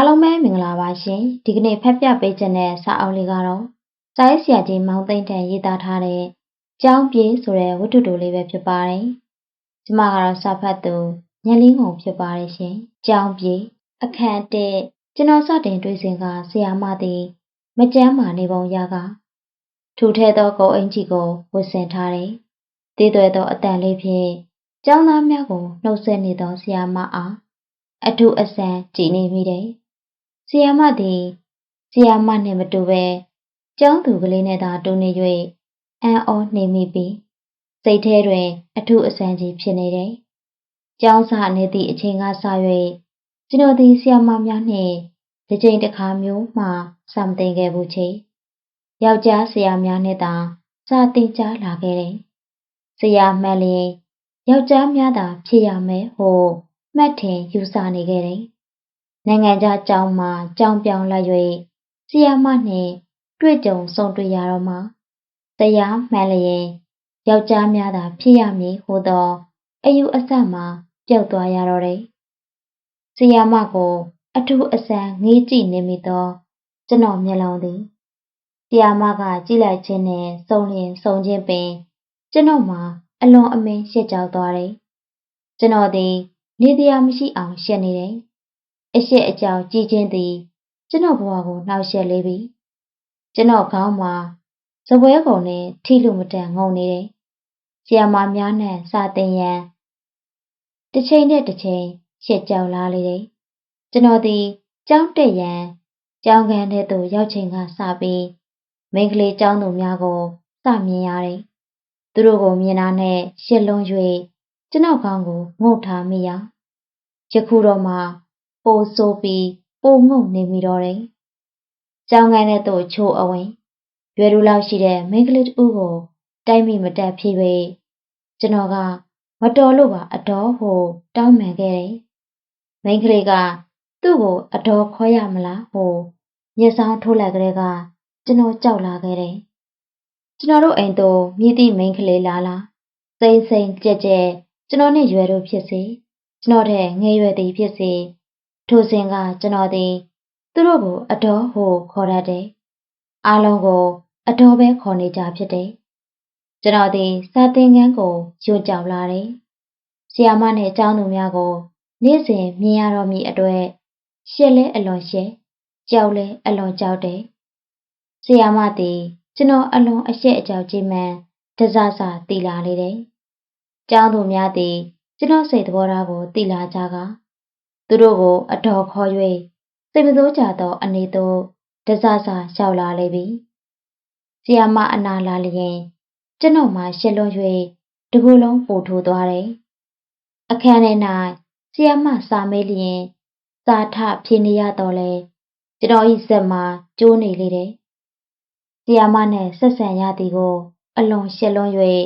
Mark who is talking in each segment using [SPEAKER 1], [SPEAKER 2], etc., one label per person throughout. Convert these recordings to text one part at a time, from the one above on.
[SPEAKER 1] အားလုံးပဲမင်္ဂလာပါရှင်ဒီကနေ့ဖတ်ပြပေးခြင်းတဲ့စာအုပ်လေးကတော့စာရေးဆရာကြီးမောင်သိန်းထံရေးသားထားတဲ့ကြောင်းပြေးဆိုတဲ့ဝတ္ထုတိုလေးပဲဖြစ်ပါတယ်ကျမကတော့စာဖတ်သူညလင်းကုန်ဖြစ်ပါတယ်ရှင်ကြောင်းပြေးအခန့်တဲ့ကျွန်တော်စတင်တွေ့စဉ်ကဆရာမသည်မကြမ်းမာနေပုံရကထူထဲသောကိုအင်ကြီးကိုဝတ်ဆင်ထားတယ်တည်သွဲသောအတန်လေးဖြင့်ကျောင်းသားများကိုနှုတ်ဆက်နေသောဆရာမအားအထုအဆန်းကြည်နေမိတယ်။ ဆီယာမသည်ဆီယာမနှင့်မတူပဲကျောင်းသူကလေးနဲ့သာတူနေ၍အံ့ဩနေမိပြီးစိတ်ထဲတွင် အထုအဆန်းကြီးဖြစ်နေတယ်။ကျောင်းစာနေသည့်အချိန်ကစ၍ကျွန်တော်သည်ဆီယာမများနှင့်ဒီချိန်တစ်ခါမျိုးမှစာမသိခဲ့ဘူးချေ။ယောက်ျားဆရာများနဲ့သာစာသင်ကြားလာခဲ့တယ်။ဆရာမှန်လျင်ယောက်ျားများသာဖြစ်ရမယ်ဟုမှတ်ထင်ယူဆနေခဲ့တယ်။ နိုင်ငံခြားကျောင်းမှာကျောင်းပြောင်းလိုက်၍ဆီယာမနှင့်တွေ့ကြုံဆုံတွေ့ရတော့မှတရားမှန်လျင်ယောက်ျားများသာဖြစ်ရမည်ဟုသောအယူအဆမှပျောက်သွားရတော့တယ်။ဆီယာမကိုအထူးအဆန်းငေးကြည့်နေမိသောကျွန်တော်မျက်လုံးသည်ဆီယာမကကြည့်လိုက်ခြင်းနှင့်စုံလျင်စုံခြင်းပင်ကျွန်တော်မှာအလွန်အမင်းရှက်ကြောက်သွားတယ်။ကျွန်တော်သည်နေတရားမရှိအောင်ရှက်နေတယ်။ အရှက်အကြောက်ကြည်ခြင်းသည် ကျွန်တော်ဘဝကိုနှောက်ယှက်လေပြီ။ကျွန်တော်ခေါင်းမှာစပွဲကုန်နဲ့ထိလူမတန်ငုံနေတယ်။ဆီယာမများနဲ့စာသင်ရန်တစ်ချိန်နဲ့တစ်ချိန်ရှက်ကြောက်လာလေတယ်။ကျွန်တော်သည်ကြောင်းတက်ရန်ကြောင်းကန်တဲ့သို့ရောက်ချိန်ကစပြီးမိန်းကလေးကျောင်းသူများကိုစမြင်ရတယ်။သူတို့ကိုမြင်တာနဲ့ရှစ်လုံး၍ကျွန်တော်ခေါင်းကိုငုတ်ထားမိရယခုတော့မှ ပိုဆိုးပြီးပိုငုတ်နေမိတော့တယ်။ကြောင်ကန်တဲ့တို့ချိုးအဝင်ရွယ်လူလောက်ရှိတဲ့မိန်းကလေးတူကိုတိုက်မိမတက်ဖြစ်ပေကျွန်တော်ကမတော်လို့ပါအတော်ဟိုတောင်းပန်ခဲ့တယ်။မိန်းကလေးကသူ့ကိုအတော်ခေါ်ရမလားဟိုမျက်စောင်းထိုးလိုက်ကလေးကကျွန်တော်ကြောက်လာခဲ့တယ်။ကျွန်တော်တို့အိမ်တို့မြည်သည့်မိန်းကလေးလာလာစိမ့်စိမ့်ကြက်ကြက်ကျွန်တော်နဲ့ရွယ်တို့ဖြစ်စေကျွန်တော်တဲ့ငယ်ရွယ်သည်ဖြစ်စေ ထိုစဉ်ကကျွန်တော်သည် သူတို့ကိုအတော်ဟိုခေါ်တတ်တယ်အားလုံးကို အတော်ပဲခေါ်နေကြဖြစ်တယ်ကျွန်တော်သည်စာသင်ခန်းကိုယွတ်ကြောက်လာတယ်ဆီယာမနဲ့ကျောင်းသူများကိုနေ့စဉ်မြင်ရတော့မိအတွက်ရှက်လဲအလွန်ရှက်ကြောက်လဲအလွန်ကြောက်တယ်ဆီယာမသည်ကျွန်တော်အလွန်အရှက်အကြောက်ကြီးမှန်တစစတီလာလေတယ်ကျောင်းသူများသည်ကျွန်တော်စိတ်သဘောထားကိုသိလာကြက သူတို့ကိုအတော်ခေါ်၍စိတ်မစိုးကြသောအနေသို့တစစလျှောက်လာလေပြီ။ဆီယာမအနာလာလျင်ကျွန်တော်မှရှစ်လွန်၍တကူလုံးပို့ထိုးသွားတယ်။အခန်းထဲ၌ဆီယာမစာမေးလျင်စာထဖြေနေရတော့လေကျွန်တော်ဤစက်မှာကျိုးနေလေတယ်။ဆီယာမနဲ့ဆက်ဆံရသည်ကို အလွန်ရှစ်လွန်၍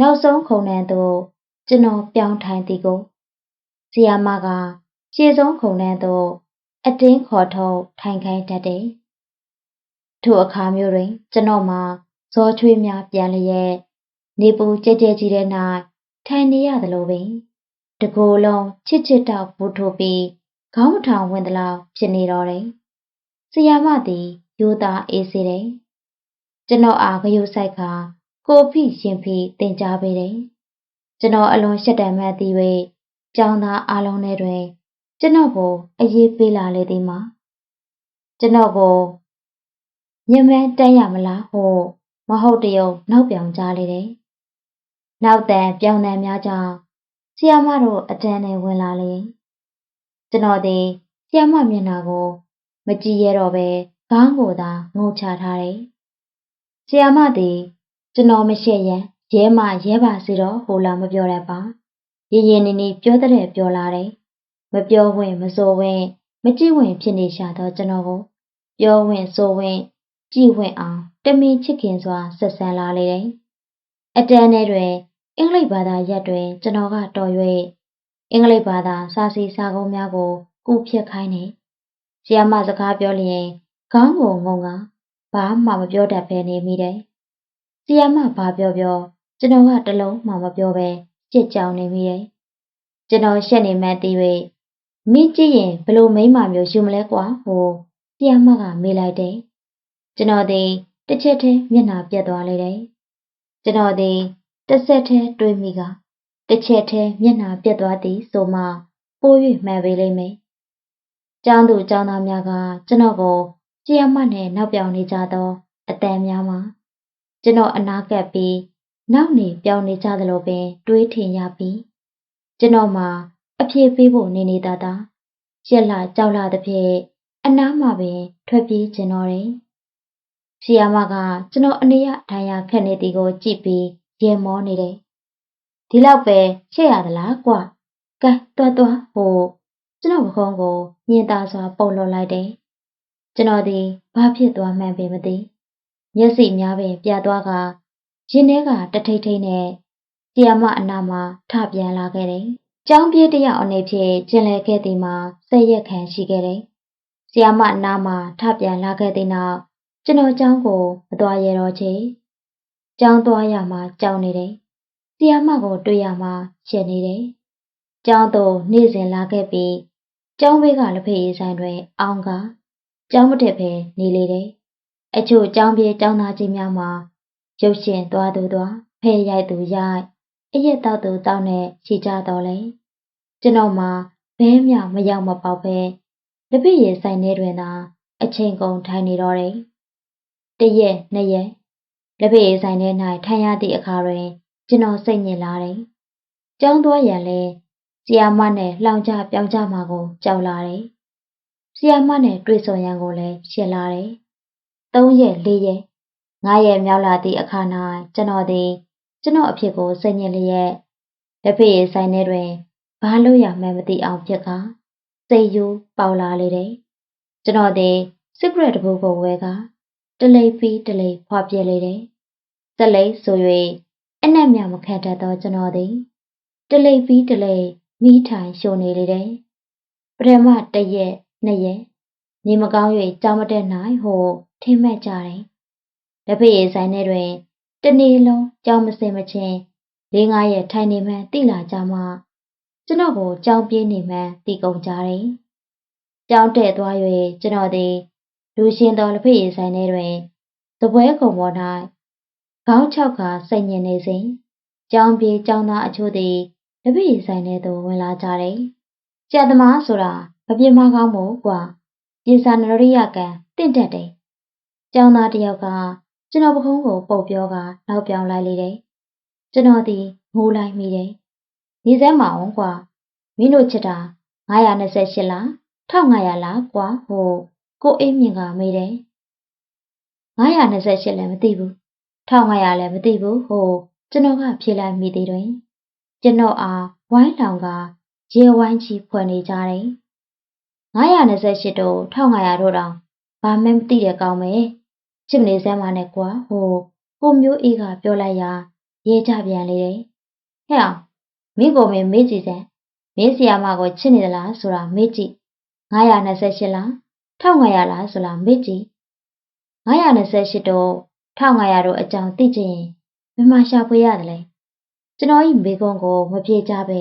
[SPEAKER 1] နောက်ဆုံးခုံနှံသို့ကျွန်တော်ပြောင်းထိုင်သည်ကိုဆီယာမက ရှေ့ဆုံးခုံနှံသို့အတင်းခေါ်ထုတ်ထိုင်ခိုင်းတတ်တယ်။ထိုအခါမျိုးတွင် ကျွန်တော်မှာဇောချွေးများပြန်လျက်နေပူကြဲကြဲကြီးတဲ့၌ထိုင်နေရသလိုပင်တကိုယ်လုံးချစ်ချစ်တောက်ပူထိုးပြီးခေါင်းထောင်ဝင်သလောက်ဖြစ်နေတော့တယ်။ဆီယာမသည်ယူသားအေးစေတယ်။ကျွန်တော်အားဂယုဆိုင်ခါကိုဖိရှင်ဖိတင် जा ပေးတယ်ကျွန်တော်အလွန်ရှက်တံမှတ်သည်၍ကျောင်းသားအားလုံးထဲတွင် ကျွန်တော်ကိုအရေးပေးလာလေသည်မှာကျွန်တော်ကိုညမန်းတန်းရမလားဟုမဟုတ်တရုံနောက်ပြောင်ကြားလေတယ်။နောက်တန်ပြောင်းတန်များကြောင့်ဆီယာမတို့အတန်းနဲ့ဝင်လာလေ။ကျွန်တော်သည်ဆီယာမမျက်နှာကို မကြည့်ရတော့ပဲခေါင်းကိုသာငုံချထားတယ်။ဆီယာမသည်ကျွန်တော်မရှက်ရန်ရဲမရဲပါစေတော့ဟိုလာမပြောတတ်ပါရရင်နေနေပြောတဲ့ပြောလာတယ် မပြောဝင်မစိုးဝင်မကြည့်ဝင်ဖြစ်နေရှာတော့ကျွန်တော်ကိုပြောဝင်စိုးဝင်ကြည့်ဝင်အောင်တမင်ချစ်ခင်စွာဆက်ဆံလာလေတယ်အတန်းထဲတွင်အင်္ဂလိပ်ဘာသာရက်တွင်ကျွန်တော်ကတော်၍အင်္ဂလိပ်ဘာသာစာစီစာကုန်းများကိုကူဖြတ်ခိုင်းနေဆီယမစကားပြောလျင်ခေါင်းကိုငုံကဘာမှမပြောတတ်ဘဲနေမိတယ်ဆီယမဘာပြောပြောကျွန်တော်ကတလုံးမှမပြောပဲကြစ်ကြောင်နေမိတယ်။ကျွန်တော်ရှက်နေမှန်းသိ၍ မင်းကြည့်ရင်ဘလို့မိန်းမမျိုးယူမလဲကွာဟိုဆီယမကမေးလိုက်တယ်ကျွန်တော်ဒီတစ်ချက်တည်းမျက်နှာပြတ်သွားလေတယ်ကျွန်တော်ဒီတစ်ဆက်တည်းတွေးမိကတစ်ချက်တည်းမျက်နှာပြတ်သွားသည်ဆိုမှပိုး၍မှန်ပေလိမ့်မယ်ကျောင်းသူကျောင်းသားများကကျွန်တော်ကိုဆီယမနဲ့နောက်ပြောင်နေကြသောအတန်များမှာကျွန်တော်အနာကပ်ပြီးနောက်နေပြောင်းနေကြသလိုပင်တွေးထင်ရပြီးကျွန်တော်မှာ အပြေပေးဖို့နေနေတာတာရက်လာကြောက်လာတဲ့ဖြင့်အနားမှာပင်ထွက်ပြေးကျင်တော်တယ်။ဆီယာမကကျွန်တော်အနေရထိုင်ရခက်နေသည်ကိုကြည့်ပြီးရေမောနေတယ်။ဒီလောက်ပဲချက်ရသလားကွာ။ကဲတွားတွားဟိုကျွန်တော်ပခုံးကိုညင်သာစွာပုံလွန်လိုက်တယ်။ကျွန်တော်ဒီဘာဖြစ်သွားမှန်းပင်မသိ။မျက်စိများပင်ပြတ်သွားကရင်ထဲကတထိတ်ထိတ်နဲ့ဆီယာမအနာမှာထပြန်လာခဲ့တယ်။ ကျောင်းပြေးတယောက်အနေဖြင့်ကျင်လည်ခဲ့သည်မှာဆက်ရက်ခံရှိခဲ့တယ်။ဆီယာမအနာမှာထပြန်လာခဲ့တဲ့နောက်ကျွန်တော်ကျောင်းကိုမသွားရတော့ချေ။ကျောင်းသွားရမှာကြောက်နေတယ်။ဆီယာမကိုတွေ့ရမှာရှက်နေတယ်။ကျောင်းသို့နေ့စဉ်လာခဲ့ပြီးကျောင်းဘေးကလက်ဖက်ရည်ဆိုင်တွင် အောင်ကကျောင်းမတက်ပဲနေလေတယ်။အချို့ကျောင်းပြေးကျောင်းသားကြီးများမှာရုပ်ရှင်သွားသူသွားဖဲရိုက်သူရိုက်အရက်တောက်သူတောက်နဲ့ရှိကြတော့လေ ကျွန်တော်မှဘဲမြမရောက်မပေါက်ပဲတပည့်ရဲ့ဆိုင်ထဲတွင်သာအချိန်ကုန်ထိုင်နေတော့တယ်တရက်နှစ်ရက်လက်ဖက်ရည်ဆိုင်ထဲ၌ထိုင်ရသည့်အခါတွင် ကျွန်တော်စိတ်ညစ်လာတယ်။ကျောင်းသွားရန်လဲဆီယာမနဲ့လောင်ကြပြောင်းကြမှာကိုကြောက်လာတယ်။ဆီယာမနဲ့တွေ့ဆုံရန်ကိုလည်းရှင်းလာတယ်။သုံးရက်လေးရက်ငါးရက်မြောက်လာသည့်အခါ၌ကျွန်တော်သည် ကျွန်တော်အဖြစ်ကိုစိတ်ညစ်လျက်လက်ဖက်ရည်ဆိုင်ထဲတွင် ဘာလို့ရမှန်းမသိအောင်ဖြစ်ကစိတ်ယူပေါလာလေတယ်။ကျွန်တော်သည်စစ်ဂရက်တစ်ပုဒ်ကိုဝဲကတလိပ်ပြီးတလိပ်ဖွာပြဲလေတယ်။တလိပ်ဆို၍အနက်မြမခံတတ်သောကျွန်တော်သည်တလိပ်ပြီးတလိပ်မိထိုင်ရှိုနေလေတယ်။ပထမတရက်နှစ်ရက်နေမကောင်း၍ကြောင်းမတက်နိုင်ဟိုထင်မှတ်ကြတယ်။လက်ဖက်ရည်ဆိုင်ထဲတွင်တနေ့လုံးကြောင်းမစင်မချင်းလေးငါးရက်ထိုင်နေမှန်းသိလာကြမှ ကျွန်တော်ကိုကြောင်းပြေးနေမှန်းသိကုန်ကြတယ်။ကြောင်းတဲ့သွား၍ကျွန်တော်သည်လူရှင်တော်လက်ဖက်ရည်ဆိုင်ထဲတွင်သပွဲကုံပေါ်၌ခေါင်းချောက်ကစိတ်ညစ်နေစဉ်ကြောင်းပြေးကြောင်းသားအချို့သည်လက်ဖက်ရည်ဆိုင်ထဲသို့ဝင်လာကြတယ်။ကျက်သမားဆိုတာမပြင်းမကောင်းမို့ကွာပြင်စာနရိယကံတင့်တက်တယ်။ကျောင်းသားတယောက်ကကျွန်တော်ပခုံးကိုပုတ်ပြောကနောက်ပြောင်းလိုက်လေတယ်။ကျွန်တော်ဒီငိုလိုက်မိတယ်။ နေစမ်းမအောင်ကွာမင်းတို့ချစ်တာ928လား1500လားကွာဟိုကိုအေးမြင့်ကမေးတယ်။928လည်းမသိဘူး1500လည်းမသိဘူးဟိုကျွန်တော်ကဖြေလိုက်မိသေးတယ်။ကျွန်တော်အားဝိုင်းလောင်ကရေဝိုင်းချီဖွယ်နေကြတယ်။928တို့1500တို့တောင်ဘာမှမသိတဲ့ကောင်းမယ်ချစ်မနေစမ်းပါနဲ့ကွာဟိုကိုမျိုးအေးကပြောလိုက်ရာရဲကြပြန်လေတယ်ဟဲ့အောင် မင်းကိုမင်းမေးကြည့်စမ်းမင်းဆီယာမကိုချစ်နေသလားဆိုတာမေးကြည့်928လား1500လားဆိုတာမေးကြည့်928တော့1500တို့အကြောင်းသိချင်ရင်မမရှာဖွေရတယ်လေကျွန်တော်ဤမိကုံးကိုမပြေကြပဲ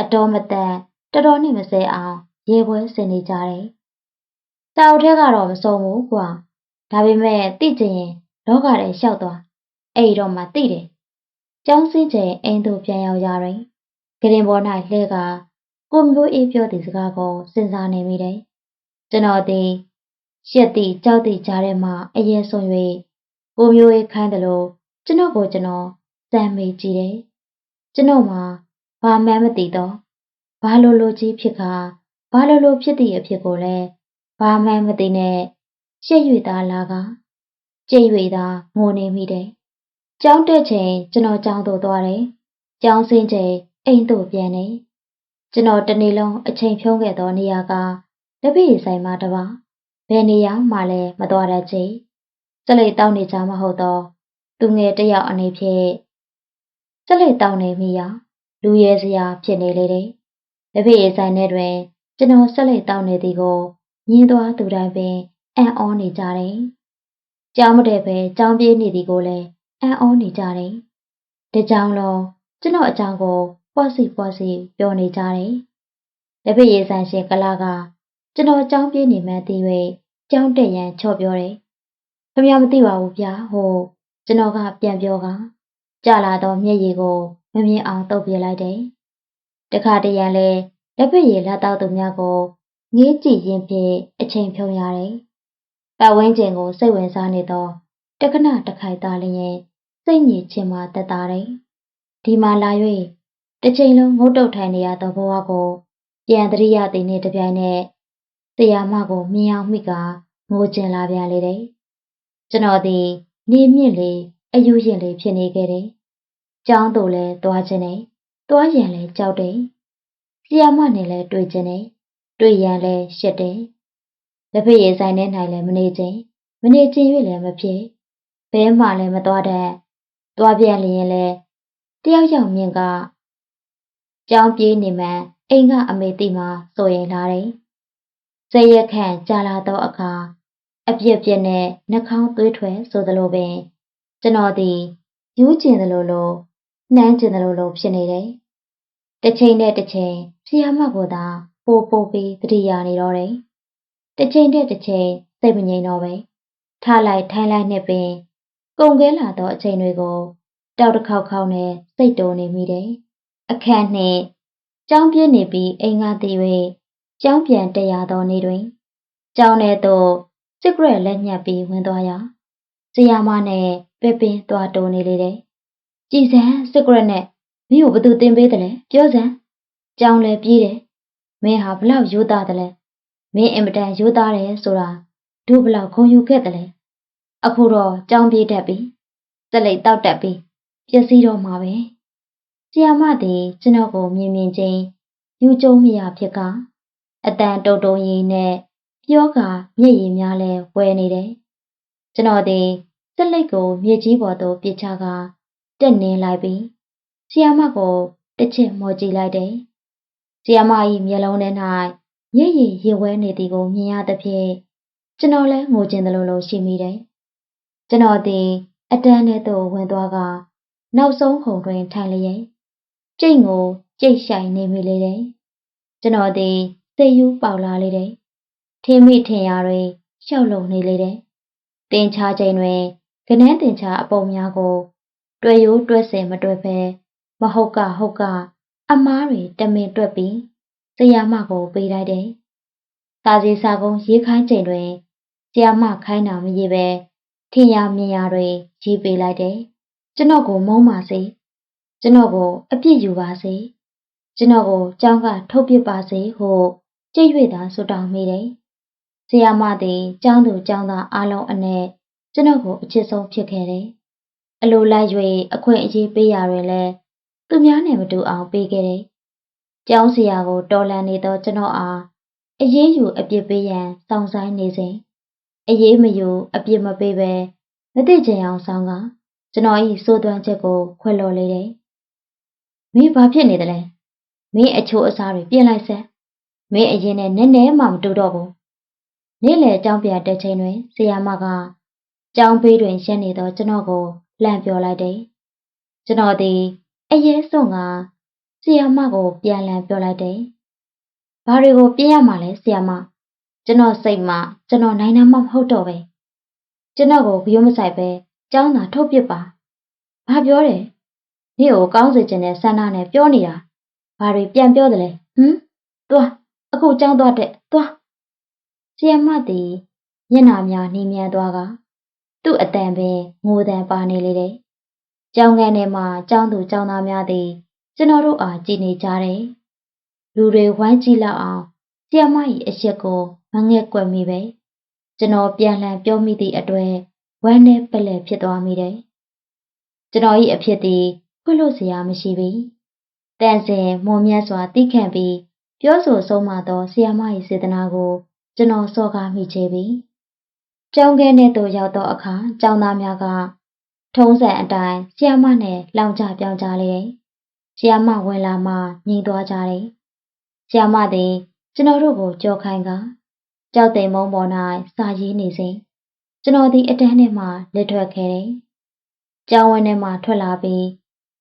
[SPEAKER 1] အတော်မတန်တော်တော်နဲ့မစဲအောင်ရေပွဲဆင်နေကြတယ်တောက်ထဲကတော့မစုံဘူးကွာဒါပေမဲ့သိချင်ရင်လောကထဲလျှောက်သွားအဲ့တော့မှသိတယ်ကျောင်းစင်းကျင်အိမ်သို့ပြန်ရောက်ရတွင် ဂရင်ပေါ်၌လှဲကကိုမျိုးအေးပြောသည့်စကားကိုစဉ်းစားနေမိတယ်ကျွန်တော်သည်ရှက်သည့်ကြောက်သည့်ကြားထဲမှအရင်ဆုံး၍ကိုမျိုးအေးခိုင်းတယ်လို့ကျွန်တော်ကိုကျွန်တော်စမ်းမေးကြည့်တယ်ကျွန်တော်မှာဘာမှန်းမသိတော့ဘာလိုလိုကြီးဖြစ်ခါဘာလိုလိုဖြစ်သည့်အဖြစ်ကိုလည်းဘာမှန်းမသိနဲ့ရှက်၍သာလာကကြိတ်၍သာငိုနေမိတယ်။ကျောင်းတက်ချိန်ကျွန်တော်ကျောင်းသို့သွားတယ်။ကျောင်းဆင်းချိန် အိမ်သို့ပြန်တယ်။ကျွန်တော်တနေ့လုံးအချိန်ဖြုံးခဲ့သောနေရာကလက်ဖက်ရည်ဆိုင်မှာတပါဘယ်နေရာမှလည်းမသွားတတ်ချေ။စလိတ်တောင်းနေကြမဟုတ်တော့သူငယ်တယောက်အနေဖြင့်စလိတ်တောင်းနေမိရာလူရဲစရာဖြစ်နေလေတယ်။လက်ဖက်ရည်ဆိုင်ထဲတွင်ကျွန်တော်ဆက်လက်တောင်းနေသည်ကိုညင်းသွားသူတိုင်းပင်အံ့ဩနေကြတယ်။ကြောင်းမတဲ့ပဲကြောင်းပြေးနေသည်ကိုလည်းအံ့ဩနေကြတယ်။တကြောင်လုံးကျွန်တော်အကြောင်းကို ပွားစီပွားစီပြောနေကြတယ်လက်ဖက်ရည်ဆိုင်ရှင်ကလာကကျွန်တော်ကြောင်းပြေးနေမှန်းသိ၍ကြောင်းတက်ရန်ချော့ပြောတယ်။ခင်ဗျားမသိပါဘူးဗျာဟိုကျွန်တော်ကပြန်ပြောကကြလာတော့မျက်ရည်ကိုမမြင်အောင်တုပ်ပြလိုက်တယ်။တခါတရံလဲလက်ဖက်ရည်လက်တော့သူများကိုငေးကြည့်ရင်းဖြင့်အချိန်ဖြုံရတယ်။ပတ်ဝန်းကျင်ကိုစိတ်ဝင်စားနေတော့တက္ကနာတခိုက်သားလျင်စိတ်ညစ်ခြင်းမှတက်တာတယ်။ဒီမှာလာ၍ တစ်ချိန်လုံးငုတ်တုတ်ထိုင်နေရသောဘဝကို ပြန်တရိယသိနေတပြိုင်နက်တရားမကိုမြင်အောင်မိကငိုကျင်လာပြန်လေတယ်။ကျွန်တော်ဒီနေမြင့်လေအယူရင်လေဖြစ်နေခဲ့တယ်။ကျောင်းတို့လည်းသွားခြင်းနဲ့သွားရန်လည်းကြောက်တယ်။ဆီယာမနဲ့လည်းတွေ့ခြင်းနဲ့တွေ့ရန်လည်းရှက်တယ်။လက်ဖက်ရည်ဆိုင်ထဲ၌လည်းမနေခြင်းမနေခြင်း၍လည်းမဖြစ်ဘဲမှလည်းမသွားတတ်သွားပြန်လျင်လည်းတယောက်ယောက်မြင်က ကြောင်းပြေးနေမှအိမ်ကအမေတိမှစိုးရင်လာတယ်။ဇက်ရက်ခန့်ကြာလာသောအခါအပြစ်ပြစ်နဲ့နှာခေါင်းသွေးထွက်ဆိုသလိုပင်ကျွန်တော်သည်ယူးကျင်သလိုလိုနှမ်းကျင်သလိုလိုဖြစ်နေတယ်။တစ်ချိန်နဲ့တစ်ချိန်ဆီယာမကိုသာပို့ပို့ပြီးတတိယနေတော့တယ်။တစ်ချိန်နဲ့တစ်ချိန်စိတ်မငြိမ်တော့ပဲထားလိုက်ထိုင်လိုက်နဲ့ပင် ကုန်ခဲလာသောအချိန်တွေကိုတောက်တစ်ခေါက်ခေါက်နဲ့စိတ်တုံနေမိတယ်။ အခန့်နှင့်ကြောင်းပြင်းနေပြီးအိမ်ကတည်၍ကြောင်းပြန်တက်ရသောနေ့တွင်ကြောင်းထဲသို့စစ်ကရက်လက်ညှပ်ပြီးဝင်သွားရာဇီယာမနဲ့ပဲပင်သွားတုံနေလေတယ်။ကြည်စံစစ်ကရက်နဲ့မင်းကိုဘသူတင်ပေးတယ်လဲပြောစမ်းကြောင်းလဲပြေးတယ်မင်းဟာဘလောက်ရိုးသားတယ်လဲမင်းအင်မတန်ရိုးသားတယ်ဆိုတာတို့ဘလောက်ခုံယူခဲ့တယ်လဲအခုတော့ကြောင်းပြေးတတ်ပြီစက်လိတ်တောက်တက်ပြီပျက်စီးတော့မှာပဲ ဆီယာမသည်ကျွန်တော်ကိုမြင်မြင်ချင်းယူကျုံမရဖြစ်ကအတန်တုံတုံရီနဲ့ပြောကမျက်ရည်များလဲဝဲနေတယ်ကျွန်တော်သည်စက်လိတ်ကိုမြေကြီးပေါ်သို့ပစ်ချကတက်နေလိုက်ပြီးဆီယာမကိုတစ်ချက်မော်ကြည့်လိုက်တယ်ဆီယာမ၏မျက်လုံးထဲ၌မျက်ရည်ရေဝဲနေသည်ကိုမြင်ရသဖြင့်ကျွန်တော်လည်းငိုကျင်သလိုလိုရှိမိတယ်ကျွန်တော်သည်အတန်းထဲသို့ဝင်သွားကနောက်ဆုံးခုံတွင်ထိုင်လျက် ကျိတ်ကိုကြိတ်ဆိုင်နေမိလေတယ်။ကျွန်တော်သည်စိတ်ယူပေါလာလေတယ်။ထင်းမိထင်ရတွေရှောက်လုံနေလေတယ်။တင်ချချိန်တွင်ကနန်းတင်ချအပုံများကို တွေ့ရိုးတွေ့စင်မတွေ့ပဲမဟုတ်ကဟုတ်ကအမားတွေတမင်တွက်ပြီးဆရာမကိုပေးလိုက်တယ်။စာစီစာကုန်းရေးခိုင်းချိန်တွင်ဆရာမခိုင်းတာမရေးပဲထင်ရမြင်ရတွေရေးပေးလိုက်တယ်။ကျွန်တော်ကိုမုန်းပါစေ။ ကျွန်တော်ကိုအပြစ်ယူပါစေ။ကျွန်တော်ကိုကြောင်းကထုတ်ပစ်ပါစေဟုကြိတ်၍သာဆုတောင်းမိတယ်။ဆရာမသည်ကျောင်းသူကျောင်းသားအားလုံးအနက်ကျွန်တော်ကိုအချစ်ဆုံးဖြစ်ခဲ့တယ်။အလိုလိုက်၍အခွင့်အရေးပေးရတွင်လည်းသူများနဲ့မတူအောင်ပေးခဲ့တယ်။ကျောင်းဆရာကိုတော်လန်နေသောကျွန်တော်အားအရေးယူအပြစ်ပေးရန်စောင့်ဆိုင်နေစဉ်အရေးမယူအပြစ်မပေးပဲမသိချင်အောင်ဆောင်ကကျွန်တော်ဤစိုးသွမ်းချက်ကိုခွဲလော်လေတယ်။ မင်းဘာဖြစ်နေသလဲ။မင်းအချိုးအစားတွေပြင်လိုက်စမ်း။မင်းအရင်နဲ့နည်းနည်းမှမတူတော့ဘူး။နေ့လယ်ကျောင်းပြန်တက်ချိန်တွင်ဆရာမကကျောင်းဘေးတွင်ရက်နေသောကျွန်တော်ကိုလှမ်းပြောလိုက်တယ်။ကျွန်တော်သည်အရေးစွန့်ကဆီယာမကို ပြန်လည်ပြောလိုက်တယ်။ဘာတွေကိုပြင်ရမှာလဲဆီယာမကျွန်တော်စိတ်မှကျွန်တော်နိုင်နာမှမဟုတ်တော့ပဲကျွန်တော်ကိုဂရုမစိုက်ပဲကျောင်းသာထုတ်ပစ်ပါ။ဘာပြောတယ်။ နေ့ကိုကောင်းစေချင်တဲ့ဆန္ဒနဲ့ပြောနေတာ။ဘာတွေပြန်ပြောတယ်လဲ။ဟမ်။သွားအခုကျောင်းသွားတဲ့သွား။ဆီယာမသည်မျက်နှာများနှီးမြန်းသွားကသူ့အတန်ပင်ငိုတန်ပါနေလေတယ်။ကျောင်းခန်းထဲမှာကျောင်းသူကျောင်းသားများသည်ကျွန်တော်တို့အားကြည်နေကြတယ်။လူတွေဝိုင်းကြည့်လောက်အောင်ဆီယမ၏အရှက်ကိုမငဲ့ကွက်မိပဲ။ကျွန်တော်ပြန်လှန်ပြောမိသည့်အတွက်ဝမ်းနဲ့ပလဲဖြစ်သွားမိတယ်။ကျွန်တော်၏အဖြစ်သည် ခွလို့စရာမရှိပြီ။တန်စင်မွန်မြတ်စွာတိခန့်ပြီးပြောဆိုဆုံးမသောဆီယမ၏စေတနာကို ကျွန်တော်စောကားမိချေပြီ။ကျောင်းခဲထဲသို့ရောက်သောအခါကျောင်းသားများကထုံးစံအတိုင်းဆီယမနဲ့လောင်ချပြောင်းကြလေတယ်။ဆီယမဝင်လာမှညီသွားကြတယ်။ဆီယမသည်ကျွန်တော်တို့ကိုကြော်ခိုင်းကကြောက်သိမ်မုံပေါ်၌စာရေးနေစဉ်ကျွန်တော်သည်အတန်းထဲမှလက်ထွက်ခဲ့တယ်။ကျောင်းဝင်းထဲမှထွက်လာပြီး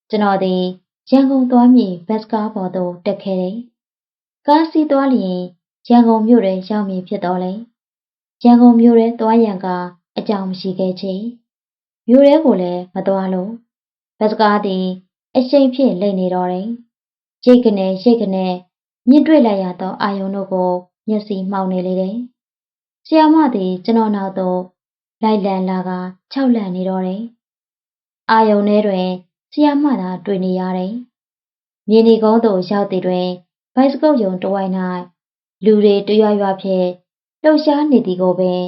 [SPEAKER 1] ကျွန်တော်သည်ရန်ကုန်သွားမည်ဘတ်စကားပေါ်သို့တက်ခဲ့တယ်။ကားစီးသွားလျင်ရန်ကုန်မြို့တွင်ရောက်မည်ဖြစ်တော်လဲရန်ကုန်မြို့ထဲသွားရန်ကအကြောင်းမရှိခဲ့ချေမြို့ထဲကိုလည်းမသွားလို့ဘတ်စကားသည်အရှိန်ဖြင့်လိမ့်နေတော့တယ်ရိတ်ကနေရိတ်ကနေမြင့်တွေ့လိုက်ရသောအာယုံတို့ကိုမျက်စိမှောင်နေလေတယ်ဆီယမသည်ကျွန်တော်နောက်သို့လိုက်လံလာကခြောက်လန့်နေတော့တယ်အာယုံထဲတွင် ဆီယမသာတွေ့နေရတယ်မြင်းဒီကုန်းသို့ရောက်သည်တွင်ဘိုက်စကုတ်ယုံတဝိုင်း၌လူတွေတရွရွဖြင့်လှုပ်ရှားနေသည်ကိုပင်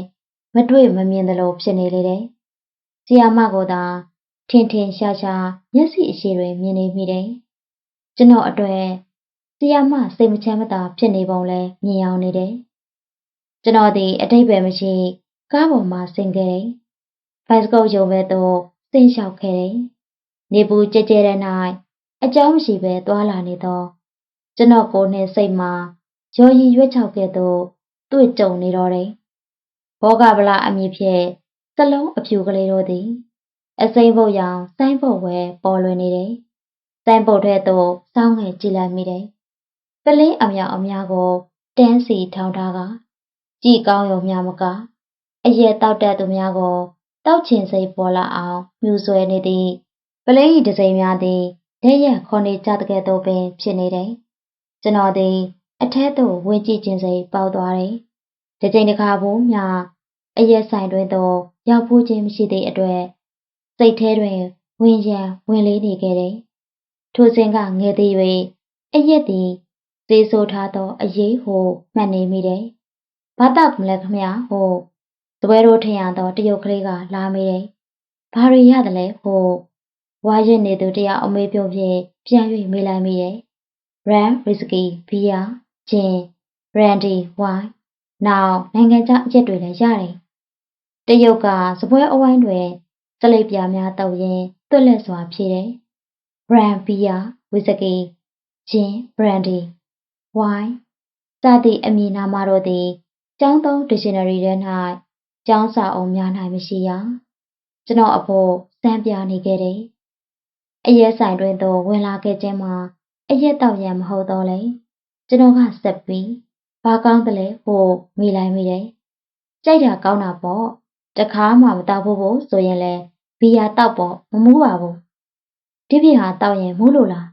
[SPEAKER 1] မတွေ့မမြင်သလိုဖြစ်နေလေတယ်။ဆီယာမကိုသာထင်ထင်ရှားရှားမျက်စိအရှိတွင်မြင်နေမိတယ်။ကျွန်တော်အတွက်ဆီယာမစိတ်မချမ်းမသာဖြစ်နေပုံလဲမြင်အောင်နေတယ်။ကျွန်တော်ဒီအတိတ်ပဲမရှိကားပေါ်မှာဆင်ခဲ့တယ်။ဘိုက်စကုတ်ယုံဘက်သို့ဆင်းလျှောက်ခဲ့တယ်။ နေဘူးကြဲကြဲတဲ့၌အကြောင်းမရှိဘဲသွာလာနေတော့ကျွန်တော်ကိုယ်နဲ့စိတ်မှာရော်ရီရွက်ချောက်ကဲ့သို့တွေ့ကြုံနေတော့တယ်။ဘောဂဗလာအမည်ဖြင့်စလုံးအဖြူကလေးတို့သည် အစိမ်းပုတ်ရောင်စိုင်းပုတ်ဝဲပေါ်လွင်နေတယ်။စိုင်းပုတ်ထဲသို့စောင်းငယ်ကြည့်လိုက်မိတယ်။ကလေးအမြောင်အများကိုတန်းစီထောင်ထားကကြည်ကောင်းရုံများမကအရက်တောက်တတ်သူများကိုတောက်ချင်စိတ်ပေါ်လာအောင်မြူဆွဲနေသည် ပလဲဤဒစိမ့်များသည်လက်ရခေါ်နေကြတဲ့ကဲ့သို့ပင် ဖြစ်နေတယ်။ကျွန်တော်သည် အထက်သို့ဝင်ကြည့်ခြင်းစိတ်ပေါက်သွားတယ်။တစ်ချိန်တစ်ခါဘူးမြအရက်ဆိုင်တွင်သို့ရောက်ဖို့ခြင်းမရှိသည့်အတွက်စိတ်ထဲတွင်ဝင်ရန်ဝင်လေးနေခဲ့တယ်။ထိုစဉ်ကငယ်သေး၍အရက်သည်သေးဆိုထားသောအရေးဟုမှတ်နေမိတယ်။ဘာတောက်မလဲခမဟုသပွဲတို့ထင်ရသောတရုတ်ကလေးကလာမိတယ်။ဘာတွေရတယ်လဲဟု ဝါရစ်နေသူတယောက်အမေးပြုံးဖြင့်ပြန်၍မေးလိုက်မိတယ်။ Ram, Whisky, Beer, Gin, Brandy, Wine နောက်နိုင်ငံခြားအရက်တွေလည်းရတယ်။တရုတ်ကစပွဲအဝိုင်းတွင်စလိပ်ပြာများတောက်ရင်းသွက်လက်စွာဖြေတယ်။ Ram, Beer, Whisky, Gin, Brandy, Wine စသည့်အမည်နာမတို့သည်ကျောင်းသုံး dictionary ထဲ၌ကျောင်းစာအုပ်များ၌မရှိရ။ကျွန်တော်အဖို့စမ်းပြနေခဲ့တယ်။ အရက်ဆိုင်တွင်သို့ဝင်လာခဲ့ခြင်းမှာအရက်တောက်ရန်မဟုတ်တော့လေကျွန်တော်ကဆက်ပြီးဘာကောင်းတယ်လဲဟိုမိလိုက်မိတယ်ကြိုက်တာကောင်းတာပေါ့တခါမှမတောက်ဖို့ဖို့ဆိုရင်လဲဘီယာတောက်ပေါ့မမူးပါဘူးဒီပြဟာတောက်ရင်မူးလို့လား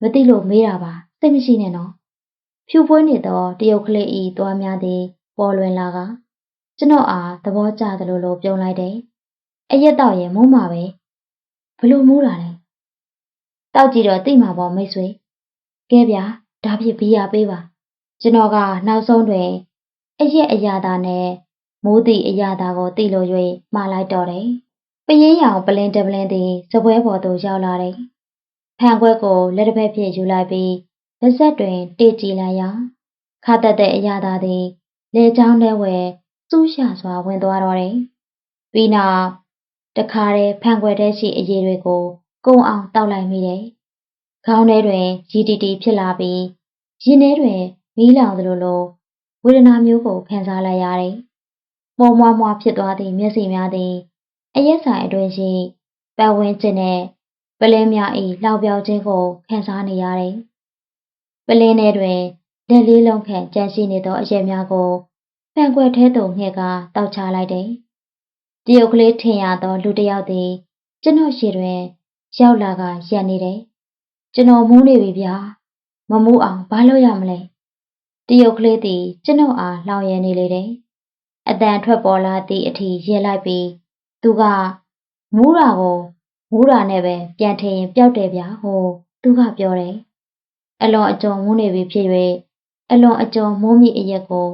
[SPEAKER 1] မသိလို့မေးတာပါစိတ်မရှိနဲ့နော်ဖြူပွဲနေတော့တရုတ်ကလေးဤသွားများသည်ပေါ်လွင်လာကကျွန်တော်အားသဘောကျတယ်လို့လို့ပြုံးလိုက်တယ်အရက်တောက်ရင်မုန်းမှာပဲဘလို့မူးတာလဲ တောက်ကြည့်တော့သိမှာပေါ့မိတ်ဆွေကဲဗျာဒါဖြစ်ဘီယာပေးပါကျွန်တော်ကနောက်ဆုံးတွင်အရက်အရာသာနဲ့မိုးသည့်အရာသာကိုသိလို့၍မှားလိုက်တော့တယ်ပရင်းရောင်ပလင်တပလင်သည်စပွဲပေါ်သို့ရောက်လာတယ်ဖန်ခွက်ကိုလက်တစ်ဖက်ဖြင့်ယူလိုက်ပြီးလက်ဆက်တွင်တေ့ကြည့်လိုက်ရာခါတက်တဲ့အရာသာသည်လေချောင်းထဲဝဲစူးရှစွာဝင်သွားတော့တယ်ပြီးနောက်တခါတည်းဖန်ခွက်ထဲရှိအရေးတွေကို ကုံအောင်တောက်လိုက်မိတယ်။ခေါင်းထဲတွင်ရီတီတီဖြစ်လာပြီးရင်ထဲတွင်မီးလောင်သလိုလိုဝေဒနာမျိုးကိုခံစားလိုက်ရတယ်။မောမွားမွားဖြစ်သွားသည့်မျက်စိများသည်အရက်ဆိုင်အတွင်းရှိပတ်ဝန်းကျင်နှင့်ပလင်းများ၏လှောင်ပြောင်ခြင်းကိုခံစားနေရတယ်။ပလင်းထဲတွင်လက်လေးလုံးခန့်ကျန်ရှိနေသောအရက်များကိုဖန်ခွက်ထဲသို့ငှက်ကာတောက်ချလိုက်တယ်။တရုတ်ကလေးထင်ရသောလူတစ်ယောက်သည်ကျွန်တော်ရှိတွင် ရောက်လာကရက်နေတယ်။ကျွန်တော်မူးနေပြီဗျာ။မမူးအောင်ဘာလုပ်ရမလဲ။တရုတ်ကလေးသည်ကျွန်တော်အားလောင်ရနေလေတယ်။အတန်ထွက်ပေါ်လာသည့်အထိရဲလိုက်ပြီးသူကမူးတာကိုမူးတာနဲ့ပဲပြန်ထရင်ပျောက်တယ်ဗျာဟိုသူကပြောတယ်။အလွန်အကျွံမူးနေပြီဖြစ်၍အလွန်အကျွံမိုးမိအရက်ကို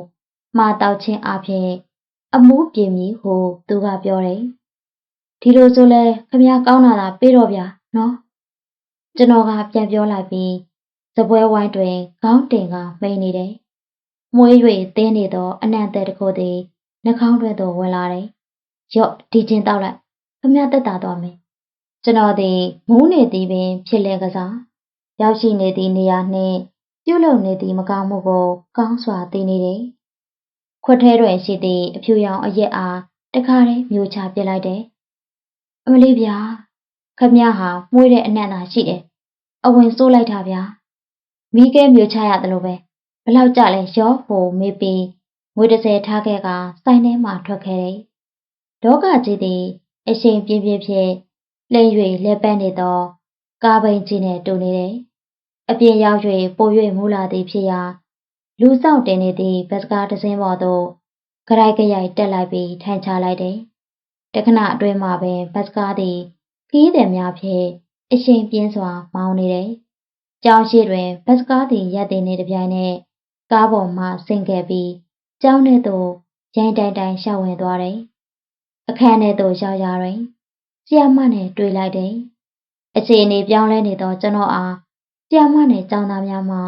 [SPEAKER 1] မှားတောက်ခြင်းအပြင်အမှုပြင်းမည်ဟုသူကပြောတယ်။ ဒီလိုဆိုလဲခမကောင်းတာသာပေးတော့ဗျာနော်ကျွန်တော်ကပြန်ပြောလိုက်ပြီးစပွဲဝိုင်းတွင်ခေါင်းတင်ကမိန်နေတယ်မွေး၍တင်းနေသောအနံ့တဲ့တခုသည်နှာခေါင်းတွင်သို့ဝင်လာတယ်ရော့ဒီချင်းတောက်လိုက်ခမတက်တာသွားမယ်ကျွန်တော်သည်မူးနေသည်ပင် ဖြစ်လဲကစားရောက်ရှိနေသည့်နေရာနှင့်ပြုတ်လုံနေသည့်မကောင်းမှုကိုကောင်းစွာသိနေတယ်ခွက်ထဲတွင်ရှိသည့်အဖြူရောင်အရက်အားတခါတည်းမျိုးချပြစ်လိုက်တယ် အမလေးဗျာခမရဟာမှုေးတဲ့အနံ့သာရှိတယ်အဝင်စိုးလိုက်တာဗျာမိကဲမျိုးချရတယ်လို့ပဲဘဘလောက်ကြလဲရောဟိုမေးပြီးငွေ30ထားခဲ့ကစိုင်းထဲမှထွက်ခဲ့တယ်။ဒေါကကြီးသည်အရှိန်ပြင်းပြင်းဖြင့်လှိမ့်၍လဲပန်းနေသောကားပိန်ကြီးနှင့်တူနေတယ်။အပြင်ရောက်၍ပို၍မူလာသည်ဖြစ်ရာလူဆောင်တင်နေသည့်ဘတ်စကားတစ်စင်းပေါ်သို့ကြိုက်ကြရိုက်တက်လိုက်ပြီးထိုင်ချလိုက်တယ်။ တခဏအတွင်းမှာပင်ဘတ်စကားသည်ခီးသည်များဖြင့်အရှိန်ပြင်းစွာမောင်းနေတယ်။ကြောင်းရှိတွင်ဘတ်စကားသည်ရပ်တည်နေတပြိုင်နက်ကားပေါ်မှဆင်းခဲ့ပြီးကျောင်းထဲသို့ရိုင်းတိုင်တိုင်ရှောက်ဝင်သွားတယ်။အခန်းထဲသို့ရောက်ရာတွင်ဆီယမနှင့်တွေ့လိုက်တယ်။အခြေအနေပြောင်းလဲနေသောကျွန်တော်အားဆီယမနှင့်ကျောင်းသားများမှ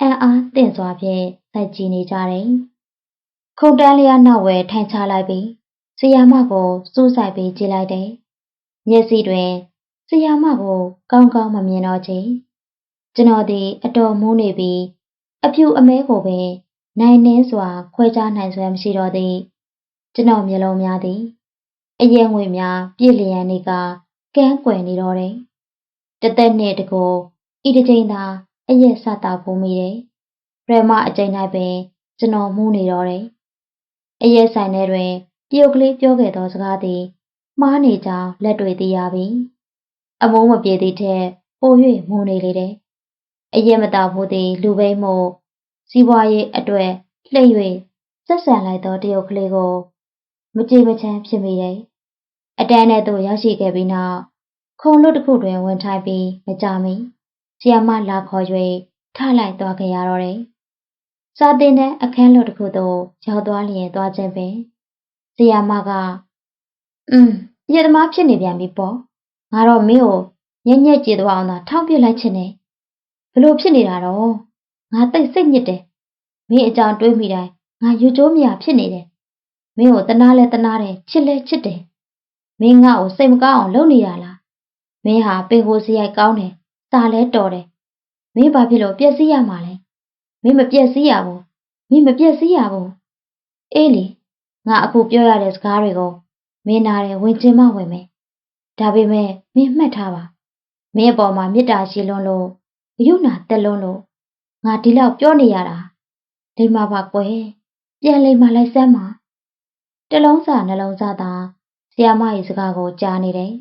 [SPEAKER 1] အံ့အားသင့်စွာဖြင့်စိုက်ကြည့်နေကြတယ်။ခုံတန်းလျားနောက်ဝဲထိုင်ချလိုက်ပြီး ဆီယမကိုစူးစိုက်ပြီးကြည့်လိုက်တယ်။မျက်စိတွင်ဆီယမကိုကောင်းကောင်းမမြင်တော့ချေကျွန်တော်သည်အတော်မူးနေပြီးအဖြူအမဲကိုပင်နိုင်နှင်းစွာ ခွဲခြားနိုင်စွမ်းမရှိတော့သည်ကျွန်တော်မျိုးလုံးများသည်အရင်ငွေများပြည့်လျံနေကကန်းကွယ်နေတော့တယ်တသက်နဲ့တကိုဤတစ်ချိန်သာအရက်စတာဖို့မိတယ်ရမအချိန်၌ပင်ကျွန်တော်မူးနေတော့တယ်အရက်ဆိုင်ထဲတွင် တရုတ်ကလေးပြောခဲ့သောစကားသည်မှားနေကြောင်းလက်တွေသိရပြီအမိုးမပြေသည့်ထက်ပို၍မူးနေလေတယ်အရက်မတာဖို့သည်လူပိမှုစီးပွားရေးအတွက်လှည့်၍ဆက်ဆံလိုက်သောတရုတ်ကလေးကိုမကြေမချမ်းဖြစ်မိတယ်။အတန်းထဲသို့ရောက်ရှိခဲ့ပြီးနောက်ခုံလွတ်တစ်ခုတွင်ဝင်ထိုင်ပြီးမကြမီဆီယမလာခေါ်၍ထလိုက်သွားခဲ့ရတော့တယ်။စာတင်တဲ့အခန်းလွတ်တစ်ခုသို့ရောက်သွားလျင်သွားခြင်းပင် ဆီယမကအင်းရသမားဖြစ်နေပြန်ပြီပေါ့။ငါတော့မင်းကိုညက်ညက်ကြည်သွားအောင်သာထောက်ပြလိုက်ချင်တယ်။ဘလို့ဖြစ်နေတာတော့ငါတိတ်စိတ်ညစ်တယ်မင်းအကြောင်းတွေးမိတိုင်းငါယူကျိုးမရဖြစ်နေတယ်မင်းကိုတနာလဲတနာတယ်ချစ်လဲချစ်တယ်မင်းငါ့ကိုစိတ်မကောင်းအောင်လုပ်နေတာလားမင်းဟာပင်ကိုစရိုက်ကောင်းတယ်စာလဲတော်တယ်မင်းဘာဖြစ်လို့ပျက်စီးရမှာလဲမင်းမပျက်စီးရဘူးမင်းမပျက်စီးရဘူးအေးလေ ငါအခုပြောရတဲ့စကားတွေကိုမင်းနားတယ်ဝင်ချင်းမဝင်မယ်ဒါပေမဲ့မင်းမှတ်ထားပါမင်းအပေါ်မှာမေတ္တာရှိလွန်းလို့ဂယုဏတက်လွန်းလို့ငါဒီလောက်ပြောနေရတာလိမ္မာပါကွယ်ပြန်လိမ္မာလိုက်စမ်းပါတလုံးစာနှလုံးစာသာဆီယာမရဲ့စကားကိုကြားနေတယ်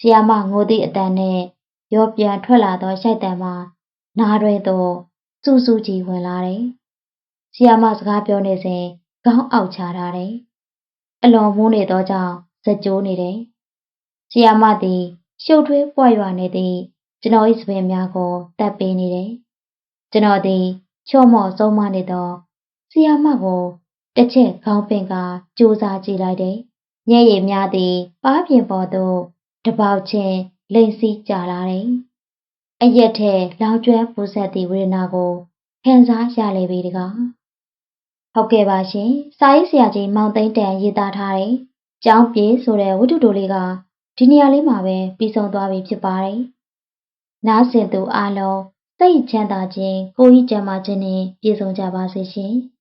[SPEAKER 1] ဆီယာမငိုသည့်အတန်နဲ့ရောပြန်ထွက်လာသောရှိုက်တံမှာနားတွင်သို့စူးစူးကြီးဝင်လာတယ်ဆီယာမစကားပြောနေစဉ် ခေါင်းအောက်ချထားတယ်အလွန်မူးနေသောကြောင့်စကြိုးနေတယ်ဆီယာမသည်ရှုပ်ထွေးပွားရွာနေသည့်ကျွန်တော်၏စပင်များကိုတပ်ပေးနေတယ်ကျွန်တော်သည်ချော့မော့ဆုံးမနေသောဆီယာမကိုတစ်ချက်ခေါင်းပင်ကကြိုးစားကြည့်လိုက်တယ်။ညရည်များသည်ပါးပြင်ပေါ်သို့တပေါက်ချင်းလိမ့်စီးကြလာတယ်။အရက်ထဲလောင်ကျွမ်းပူဆက်သည့်ဝေဒနာကိုခံစားရလေပြီတကား။ ဟုတ်ကဲ့ပါရှင်။စာရေးဆရာကြီးမောင်သိန်းတန်ရေးသားထားတဲ့ကျောင်းပြေဆိုတဲ့ဝတ္ထုတိုလေးကဒီနေရာလေးမှာပဲပြီးဆုံးသွားပြီဖြစ်ပါတယ်။နားဆင်သူအားလုံးစိတ်ချမ်းသာခြင်းကိုယ်ဤကျန်းမာခြင်းနဲ့ပြည့်စုံကြပါစေရှင်။